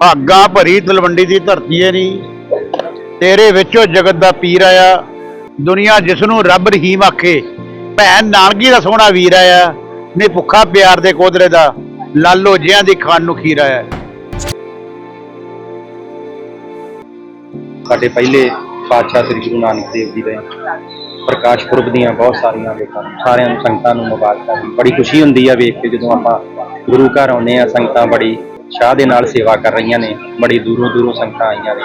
ਭਾਗਾ ਭਰੀ ਤਲਵੰਡੀ ਦੀ ਧਰਤੀ ਏ ਨੀ ਤੇਰੇ ਵਿੱਚੋਂ ਜਗਤ ਦਾ ਪੀਰ ਆਇਆ। ਦੁਨੀਆ ਜਿਸ ਨੂੰ ਰੱਬ ਰਹੀਮ ਆਖੇ, ਭੈਣ ਨਾਨਕੀ ਦਾ ਸੋਹਣਾ ਵੀਰ ਆਇਆ। ਨੇ ਭੁੱਖਾ ਪਿਆਰ ਦੇ ਕੋਦਰੇ ਦਾ, ਲਾਲੋ ਜਿਆਂ ਦੀ ਖਾਣ ਨੂੰ ਖੀਰ ਆਇਆ। ਸਾਡੇ ਪਹਿਲੇ ਪਾਤਸ਼ਾਹ ਸ੍ਰੀ ਗੁਰੂ ਨਾਨਕ ਦੇਵ ਜੀ ਦੇ ਪ੍ਰਕਾਸ਼ ਪੁਰਬ ਦੀਆਂ ਬਹੁਤ ਸਾਰੀਆਂ ਵੇਖਾਂ, ਸਾਰਿਆਂ ਨੂੰ ਸੰਗਤਾਂ ਨੂੰ ਮੁਬਾਰਕਾਂ। ਬੜੀ ਖੁਸ਼ੀ ਹੁੰਦੀ ਆ ਵੇਖ ਕੇ ਜਦੋਂ ਆਪਾਂ ਗੁਰੂ ਘਰ ਆਉਂਦੇ ਆ, ਸੰਗਤਾਂ ਬੜੀ ਸ਼ਾਹ ਦੇ ਨਾਲ ਸੇਵਾ ਕਰ ਰਹੀਆਂ ਨੇ ਬੜੀ ਦੂਰੋਂ ਦੂਰੋਂ ਸੰਗਤਾਂ ਆਈਆਂ ਨੇ।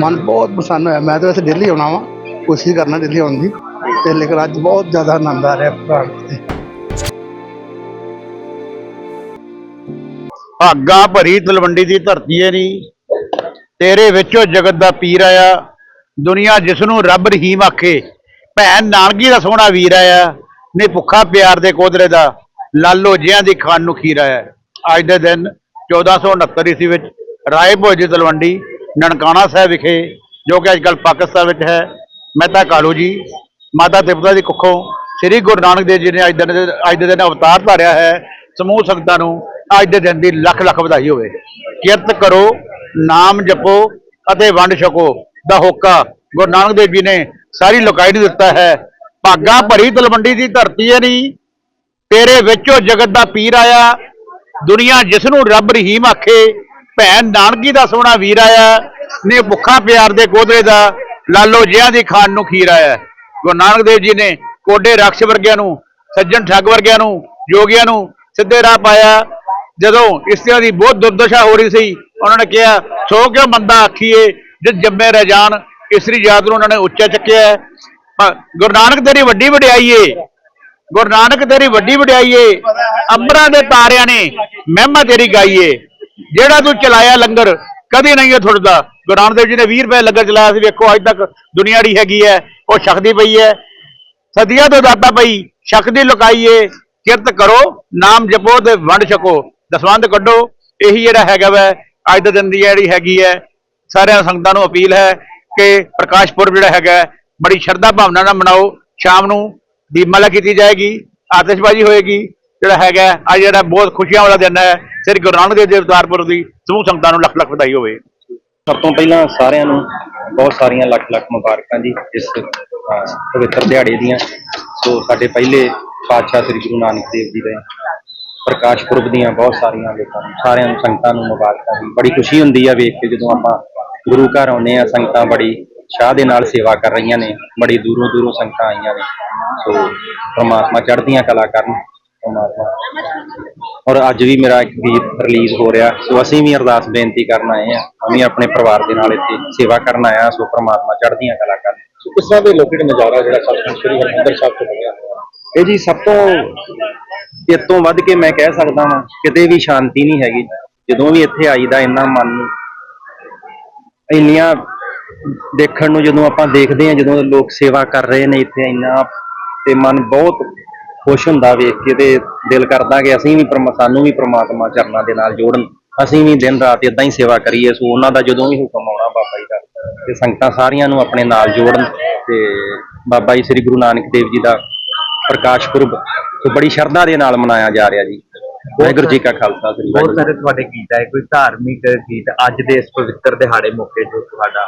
ਮਨ ਬਹੁਤ ਪਸੰਦ ਹੋਇਆ। ਮੈਂ ਤਾਂ ਵੈਸੇ ਦਿੱਲੀ ਆਉਣਾ ਵਾ ਕੋਸ਼ਿਸ਼ ਕਰਨਾ ਦਿੱਲੀ ਆਉਣ ਦੀ। ਤੇ ਲੇਕਿਨ ਅੱਜ ਬਹੁਤ ਜ਼ਿਆਦਾ ਆਨੰਦ ਆ ਰਿਹਾ ਪ੍ਰਾਂਤ ਤੇ। ਭਾਗਾ ਭਰੀ ਤਲਵੰਡੀ ਦੀ ਧਰਤੀ ਏ ਨੀ। ਤੇਰੇ ਵਿੱਚੋਂ ਜਗਤ ਦਾ ਪੀਰ ਆਇਆ। ਦੁਨੀਆ ਜਿਸ ਨੂੰ ਰੱਬ ਰਹੀਮ ਆਖੇ। ਭੈਣ ਨਾਨਕੀ ਦਾ ਸੋਹਣਾ ਵੀਰ ਆਇਆ। ਨੇ ਭੁੱਖਾ ਪਿਆਰ ਦੇ ਕੋਦਰੇ ਦਾ ਲਾਲੋ ਜਿਆਂ ਦੀ ਖਾਣ ਨੂੰ ਖੀਰਾ ਹੈ। ਅੱਜ ਦੇ ਦਿਨ 1469 ਈਸਵੀ ਵਿੱਚ ਰਾਏ ਭੋਜ ਤਲਵੰਡੀ ਨਨਕਾਣਾ ਸਾਹਿਬ ਵਿਖੇ, ਜੋ ਕਿ ਅੱਜਕੱਲ ਪਾਕਿਸਤਾਨ ਵਿੱਚ ਹੈ, ਮਹਿਤਾ ਕਾਲੂ ਜੀ, ਮਾਤਾ ਤ੍ਰਿਪਤਾ ਦੀ ਕੁੱਖੋਂ ਸ੍ਰੀ ਗੁਰੂ ਨਾਨਕ ਦੇਵ ਜੀ ਨੇ ਅੱਜ ਦੇ ਦਿਨ ਅੱਜ ਦੇ ਦਿਨ ਅਵਤਾਰ ਧਾਰਿਆ ਹੈ। ਸਮੂਹ ਸੰਗਤਾਂ ਨੂੰ ਅੱਜ ਦੇ ਦਿਨ ਦੀ ਲੱਖ ਲੱਖ ਵਧਾਈ ਹੋਵੇ। ਕਿਰਤ ਕਰੋ, ਨਾਮ ਜਪੋ ਅਤੇ ਵੰਡ ਛਕੋ। ਦਾ ਹੋਕਾ ਗੁਰੂ ਨਾਨਕ ਦੇਵ ਜੀ ਨੇ ਸਾਰੀ ਲੋਕਾਈ ਨੂੰ ਦਿੱਤਾ ਹੈ। ਭਾਗਾ ਭਰੀ ਤਲਵੰਡੀ ਦੀ ਧਰਤੀ ਹੈ ਨਹੀਂ ਤੇਰੇ ਵਿੱਚੋਂ ਜਗਤ ਦਾ ਪੀਰ ਆਇਆ। ਦੁਨੀਆ ਜਿਸ ਨੂੰ ਰੱਬ ਰਹੀਮ ਆਖੇ, ਭੈਣ ਨਾਨਕੀ ਦਾ ਸੋਹਣਾ ਵੀਰ ਆਇਆ। ਨੇ ਭੁੱਖਾ ਪਿਆਰ ਦੇ ਕੋਦਰੇ ਦਾ ਲਾਲੋ ਜਿਹਾਂ ਦੀ ਖਾਣ ਨੂੰ ਖੀਰ ਆਇਆ। ਗੁਰੂ ਨਾਨਕ ਦੇਵ ਜੀ ਨੇ ਕੋਡੇ ਰਕਸ਼ ਵਰਗਿਆਂ ਨੂੰ, ਸੱਜਣ ਠੱਗ ਵਰਗਿਆਂ ਨੂੰ ਯੋਗੀਆਂ ਨੂੰ ਸਿੱਧੇ ਰਾਹ ਪਾਇਆ। ਜਦੋਂ ਇਸਤਰੀਆਂ ਦੀ ਬਹੁਤ ਦੁਰਦਸ਼ਾ ਹੋ ਰਹੀ ਸੀ, ਉਹਨਾਂ ਨੇ ਕਿਹਾ, ਸੋ ਕਿਉਂ ਮੰਦਾ ਆਖੀਏ, ਜਿਸ ਜੰਮੇ ਰਹਿ ਜਾਣ, ਇਸਤਰੀ ਯਾਦ ਨੂੰ ਉਹਨਾਂ ਨੇ ਉੱਚਾ ਚੱਕਿਆ ਗੁਰੂ ਨਾਨਕ ਤੇਰੀ ਵੱਡੀ ਵਡਿਆਈ ਏ ਗੁਰੂ ਨਾਨਕ ਤੇਰੀ ਵੱਡੀ ਵਡਿਆਈ ਏ ਅੰਬਰਾਂ ਦੇ ਤਾਰਿਆਂ ਨੇ ਮਹਿਮਾ ਤੇਰੀ ਗਾਈਏ। ਜਿਹੜਾ ਤੂੰ ਚਲਾਇਆ ਲੰਗਰ, ਕਦੇ ਨਹੀਂ ਇਹ ਥੁੱਟਦਾ ਗੁਰੂ ਨਾਨਕ ਦੇਵ ਜੀ ਨੇ 20 ਰੁਪਏ ਲੰਗਰ ਚਲਾਇਆ ਸੀ, ਵੇਖੋ, ਅੱਜ ਤੱਕ ਦੁਨੀਆ ਦੀ ਹੈਗੀ ਹੈ, ਉਹ ਛਕਦੀ ਪਈ ਹੈ। ਸਦੀਆਂ ਤੋਂ ਦਾਤਾ ਪਈ, ਛਕਦੀ ਲੁਕਾਈਏ ਕਿਰਤ ਕਰੋ, ਨਾਮ ਜਪੋ ਤੇ ਵੰਡ ਛਕੋ। ਦਸਵੰਧ ਕੱਢੋ, ਇਹੀ ਜਿਹੜਾ ਹੈਗਾ ਵੈ, ਅੱਜ ਦੇ ਦਿਨ ਦੀ ਜਿਹੜੀ ਹੈਗੀ ਹੈ, ਸਾਰਿਆਂ ਸੰਗਤਾਂ ਨੂੰ ਅਪੀਲ ਹੈ ਕਿ ਪ੍ਰਕਾਸ਼ ਪੁਰਬ ਜਿਹੜਾ ਹੈਗਾ ਬੜੀ ਸ਼ਰਧਾ ਭਾਵਨਾ ਨਾਲ ਮਨਾਓ। ਸ਼ਾਮ ਨੂੰ ਦੀਪਮਾਲਾ ਕੀਤੀ ਜਾਏਗੀ, ਆਤਿਸ਼ਬਾਜ਼ੀ ਹੋਏਗੀ, ਜਿਹੜਾ ਹੈਗਾ ਅੱਜ ਜਿਹੜਾ ਬਹੁਤ ਖੁਸ਼ੀਆਂ ਵਾਲਾ ਦਿਨ ਹੈ, ਸ੍ਰੀ ਗੁਰੂ ਨਾਨਕ ਦੇਵ ਜੀ ਅਵਤਾਰ ਦੀ ਸਮੂਹ ਸੰਗਤਾਂ ਨੂੰ ਲੱਖ ਲੱਖ ਵਧਾਈ ਹੋਵੇ। ਸਭ ਤੋਂ ਪਹਿਲਾਂ ਸਾਰਿਆਂ ਨੂੰ ਬਹੁਤ ਸਾਰੀਆਂ ਲੱਖ ਲੱਖ ਮੁਬਾਰਕਾਂ ਜੀ ਇਸ ਪਵਿੱਤਰ ਦਿਹਾੜੇ ਦੀਆਂ। ਸੋ ਸਾਡੇ ਪਹਿਲੇ ਪਾਤਸ਼ਾਹ ਸ੍ਰੀ ਗੁਰੂ ਨਾਨਕ ਦੇਵ ਜੀ ਦੇ ਪ੍ਰਕਾਸ਼ ਪੁਰਬ ਦੀਆਂ ਬਹੁਤ ਸਾਰੀਆਂ ਵੇਖਾਂ ਸਾਰਿਆਂ ਨੂੰ ਸੰਗਤਾਂ ਨੂੰ ਮੁਬਾਰਕਾਂ ਜੀ। ਬੜੀ ਖੁਸ਼ੀ ਹੁੰਦੀ ਆ ਵੇਖ ਕੇ ਜਦੋਂ ਆਪਾਂ ਗੁਰੂ ਘਰ ਆਉਂਦੇ ਆ, ਸੰਗਤਾਂ ਬੜੀ ਸ਼ਾਹ ਦੇ ਨਾਲ ਸੇਵਾ ਕਰ ਰਹੀਆਂ ਨੇ ਬੜੀ ਦੂਰੋਂ ਦੂਰੋਂ ਸੰਗਤਾਂ ਆਈਆਂ ਨੇ। ਸੋ ਪ੍ਰਮਾਤਮਾ ਚੜ੍ਹਦੀਆਂ ਕਲਾ ਕਰਨ ਪ੍ਰਮਾਤਮਾ। ਔਰ ਅੱਜ ਵੀ ਮੇਰਾ ਇੱਕ ਗੀਤ ਰਿਲੀਜ਼ ਹੋ ਰਿਹਾ। ਸੋ ਅਸੀਂ ਵੀ ਅਰਦਾਸ ਬੇਨਤੀ ਕਰਨ ਆਏ ਆ ਅਸੀਂ ਆਪਣੇ ਪਰਿਵਾਰ ਦੇ ਨਾਲ ਇੱਥੇ ਸੇਵਾ ਕਰਨ ਆਏ ਆ ਸੋ ਪ੍ਰਮਾਤਮਾ ਚੜ੍ਹਦੀਆਂ ਕਲਾ ਕਰਨ। ਕਿਸ ਤਰ੍ਹਾਂ ਦੇ ਲੋਕੀ ਨਜ਼ਾਰਾ ਜਿਹੜਾ ਸਤਿਗੁਰੂ ਸ੍ਰੀ ਹਰਿਮੰਦਰ ਸਾਹਿਬ ਤੋਂ ਬਣਿਆ ਇਹ ਜੀ ਸਭ ਤੋਂ ਇਸ ਤੋਂ ਵੱਧ ਕੇ ਮੈਂ ਕਹਿ ਸਕਦਾ ਵਾਂ ਕਿਤੇ ਵੀ ਸ਼ਾਂਤੀ ਨਹੀਂ ਹੈਗੀ। ਜਦੋਂ ਵੀ ਇੱਥੇ ਆਈਦਾ ਇੰਨਾ ਮਨ ਨੂੰ ਇੰਨੀਆਂ ਦੇਖਣ ਨੂੰ ਜਦੋਂ ਆਪਾਂ ਦੇਖਦੇ ਹਾਂ, ਜਦੋਂ ਲੋਕ ਸੇਵਾ ਕਰ ਰਹੇ ਨੇ ਇੱਥੇ, ਇੰਨਾ ਤੇ ਮਨ ਬਹੁਤ ਖੁਸ਼ ਹੁੰਦਾ ਵੇਖ ਕੇ ਤੇ ਦਿਲ ਕਰਦਾ ਕਿ ਅਸੀਂ ਵੀ ਪਰਮ, ਸਾਨੂੰ ਵੀ ਪ੍ਰਮਾਤਮਾ ਚਰਨਾਂ ਦੇ ਨਾਲ ਜੋੜਨ। ਅਸੀਂ ਵੀ ਦਿਨ ਰਾਤ ਇਦਾਂ ਹੀ ਸੇਵਾ ਕਰੀਏ, ਸੋ ਉਹਨਾਂ ਦਾ ਜਦੋਂ ਵੀ ਹੁਕਮ ਆਉਣਾ ਬਾਬਾ ਜੀ ਦਾ, ਤੇ ਸੰਗਤਾਂ ਸਾਰੀਆਂ ਨੂੰ ਆਪਣੇ ਨਾਲ ਜੋੜਨ ਤੇ ਬਾਬਾ ਜੀ ਸ੍ਰੀ ਗੁਰੂ ਨਾਨਕ ਦੇਵ ਜੀ ਦਾ ਪ੍ਰਕਾਸ਼ ਪੁਰਬ, ਸੋ ਬੜੀ ਸ਼ਰਧਾ ਦੇ ਨਾਲ ਮਨਾਇਆ ਜਾ ਰਿਹਾ ਜੀ। ਵਾਹਿਗੁਰੂ ਜੀ ਕਾ ਖਾਲਸਾ, ਸ੍ਰੀ ਵਾਹਿਗੁਰੂ ਬਹੁਤ ਸਾਰੇ ਤੁਹਾਡੇ ਗੀਤ ਹੈ, ਕੋਈ ਧਾਰਮਿਕ ਗੀਤ ਅੱਜ ਦੇ ਇਸ ਪਵਿੱਤਰ ਦਿਹਾੜੇ ਮੌਕੇ ਜੋ ਤੁਹਾਡਾ।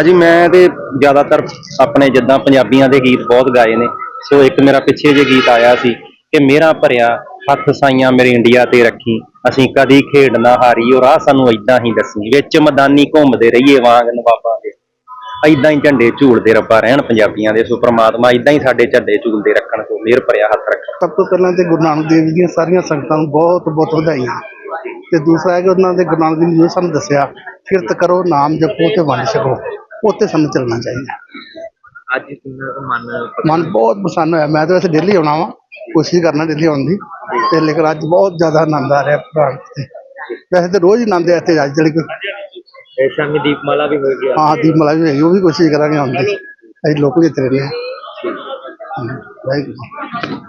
ਅਜੀ ਮੈਂ ਤੇ ਜ਼ਿਆਦਾਤਰ ਆਪਣੇ ਜਿੱਦਾਂ ਪੰਜਾਬੀਆਂ ਦੇ ਗੀਤ ਬਹੁਤ ਗਾਏ ਨੇ। ਸੋ ਇੱਕ ਮੇਰਾ ਪਿੱਛੇ ਜੇ ਗੀਤ ਆਇਆ ਸੀ ਕਿ ਮੇਰਾ ਭਰਿਆ ਹੱਥ ਸਾਈਆਂ ਮੇਰੇ ਇੰਡੀਆ ਤੇ ਰੱਖੀ, ਅਸੀਂ ਕਦੀ ਖੇਡ ਨਾ ਹਾਰੀ, ਉਹ ਰਾਹ ਸਾਨੂੰ ਇਦਾਂ ਹੀ ਦੱਸੀ, ਵਿੱਚ ਮੈਦਾਨੀ ਘੁੰਮਦੇ ਰਹੀਏ ਵਾਂਗ ਨਵਾਬਾਂ ਦੇ। ਇਦਾਂ ਹੀ ਝੰਡੇ ਝੂਲਦੇ ਰੱਬਾ ਰਹਿਣ ਪੰਜਾਬੀਆਂ ਦੇ, ਸੋ ਪ੍ਰਮਾਤਮਾ ਇਦਾਂ ਹੀ ਸਾਡੇ ਝੰਡੇ ਝੂਲਦੇ ਰੱਖਣ, ਸੋ ਮਿਹਰ ਭਰਿਆ ਹੱਥ ਰੱਖਣ। ਸਭ ਤੋਂ ਪਹਿਲਾਂ ਤੇ ਗੁਰੂ ਨਾਨਕ ਦੇਵ ਜੀ ਦੀਆਂ ਸਾਰੀਆਂ ਸੰਗਤਾਂ ਨੂੰ ਬਹੁਤ ਬਹੁਤ ਵਧਾਈਆਂ। ਤੇ ਦੂਸਰਾ ਹੈ ਕਿ ਉਹਨਾਂ ਦੇ ਗੁਰੂ ਨਾਨਕ ਦੇਵ ਜੀ ਨੇ ਸਾਨੂੰ ਦੱਸਿਆ ਕਿਰਤ ਕਰੋ ਨਾਮ ਜਪੋ ਤੇ ਵੰਡ ਛਕੋ। ਉੱਤੇ ਸਾਨੂੰ ਚੱਲਣਾ ਚਾਹੀਦਾ। ਅੱਜ ਕਿੰਨਾ ਕੁ ਮਨ ਮਨ ਬਹੁਤ ਪਸੰਦ ਹੋਇਆ। ਮੈਂ ਤਾਂ ਵੈਸੇ ਦਿੱਲੀ ਆਉਣਾ ਵਾ। ਕੋਸ਼ਿਸ਼ ਕਰਨਾ ਦਿੱਲੀ ਆਉਣ ਦੀ। ਤੇ ਲੇਕਿਨ ਅੱਜ ਬਹੁਤ ਜ਼ਿਆਦਾ ਆਨੰਦ ਆ ਰਿਹਾ ਪ੍ਰਾਂਤ ਤੇ। ਵੈਸੇ ਤਾਂ ਰੋਜ਼ ਹੀ ਆਨੰਦ ਹੈ ਇੱਥੇ ਅੱਜ ਜਿਹੜੀ ਕੋਈ ਸ਼ਾਮੀ ਦੀਪਮਾਲਾ ਵੀ ਹੋਏਗੀ ਹਾਂ ਦੀਪਮਾਲਾ ਵੀ ਹੈਗੀ ਉਹ ਵੀ ਕੋਸ਼ਿਸ਼ ਕਰਾਂਗੇ ਆਉਣ ਦੀ। ਅਸੀਂ ਲੋਕ ਵੀ ਇੱਥੇ ਰਹਿੰਦੇ ਹਾਂ ਵਾਹਿਗੁਰੂ।